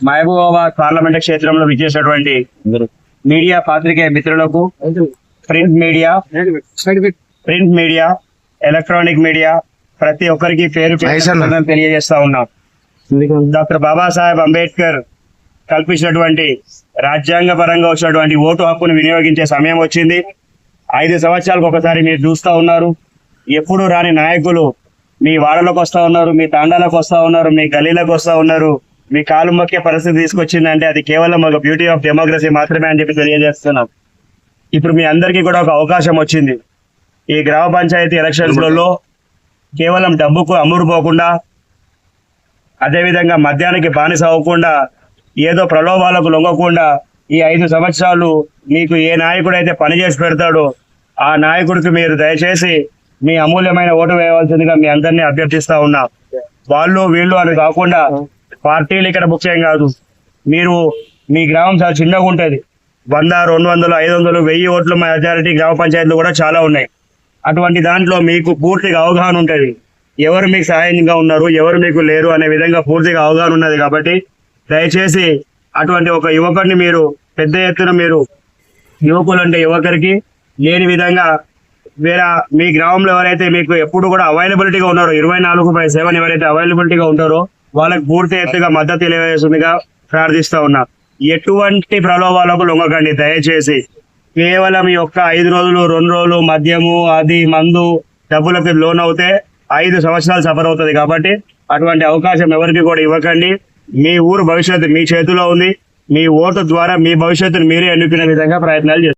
Mahabubabad parliament క్షేత్రంలో విచ్చేసినటువంటి media పాత్రికేయ మిత్రులకు print media print media electronic media ప్రతి ఒక్కరికి పేరు తెలియజేస్తా ఉన్నాం. డాక్టర్ బాబాసాహెబ్ అంబేద్కర్ కల్పించినటువంటి రాజ్యాంగ పరంగా వచ్చినటువంటి ఓటు హక్కును వినియోగించే సమయం వచ్చింది. ఐదు సంవత్సరాలకు ఒకసారి మీరు చూస్తా ఉన్నారు. ఎప్పుడు రాని నాయకులు మీ వాడలోకి వస్తా ఉన్నారు మీ తాండాలకు వస్తా ఉన్నారు మీ గలీలకు వస్తా ఉన్నారు. మీ కాలు మొక్కే పరిస్థితి తీసుకొచ్చిందంటే అది కేవలం ఒక బ్యూటీ ఆఫ్ డెమోక్రసీ మాత్రమే అని చెప్పి తెలియజేస్తున్నాం. ఇప్పుడు మీ అందరికీ కూడా ఒక అవకాశం వచ్చింది. ఈ గ్రామ పంచాయతీ ఎలక్షన్స్లలో కేవలం డబ్బుకు అమ్ముడుపోకుండా అదేవిధంగా మద్యానికి బానిస అవ్వకుండా ఏదో ప్రలోభాలకు లొంగకుండా ఈ ఐదు సంవత్సరాలు మీకు ఏ నాయకుడు అయితే పనిచేసి పెడతాడో ఆ నాయకుడికి మీరు దయచేసి మీ అమూల్యమైన ఓటు వేయవలసిందిగా మీ అందరినీ అభ్యర్థిస్తా ఉన్నా. వాళ్ళు వీళ్ళు అని కాకుండా పార్టీలు ఇక్కడ ముఖ్యం కాదు. మీరు మీ గ్రామం చాలా చిన్నగా ఉంటుంది. వంద రెండు వందలు ఐదు వందలు వెయ్యి ఓట్ల మెజారిటీ గ్రామ పంచాయతీలు కూడా చాలా ఉన్నాయి. అటువంటి దాంట్లో మీకు పూర్తిగా అవగాహన ఉంటుంది. ఎవరు మీకు సహాయంగా ఉన్నారు ఎవరు మీకు లేరు అనే విధంగా పూర్తిగా అవగాహన ఉన్నది కాబట్టి దయచేసి అటువంటి ఒక యువకుడిని మీరు పెద్ద ఎత్తున మీరు యువకులు అంటే యువకుడికి లేని విధంగా వేరే మీ గ్రామంలో ఎవరైతే మీకు ఎప్పుడు కూడా అవైలబిలిటీగా ఉన్నారో ఇరవై నాలుగు బై సెవెన్ ఎవరైతే అవైలబిలిటీగా ఉంటారో వాళ్ళకి పూర్తి ఎత్తుగా మద్దతు తెలియజేస్తుందిగా ప్రార్థిస్తా ఉన్నా. ఎటువంటి ప్రలోభాలకు లొంగకండి. దయచేసి కేవలం ఈ యొక్క ఐదు రోజులు రెండు రోజులు మద్యము అది మందు డబ్బులకు లోన్ అవుతే ఐదు సంవత్సరాలు సఫర్ అవుతుంది కాబట్టి అటువంటి అవకాశం ఎవరికి కూడా ఇవ్వకండి. మీ ఊరు భవిష్యత్తు మీ చేతిలో ఉంది. మీ ఓటు ద్వారా మీ భవిష్యత్తును మీరే ఎన్నుకునే విధంగా ప్రయత్నాలు చేస్తారు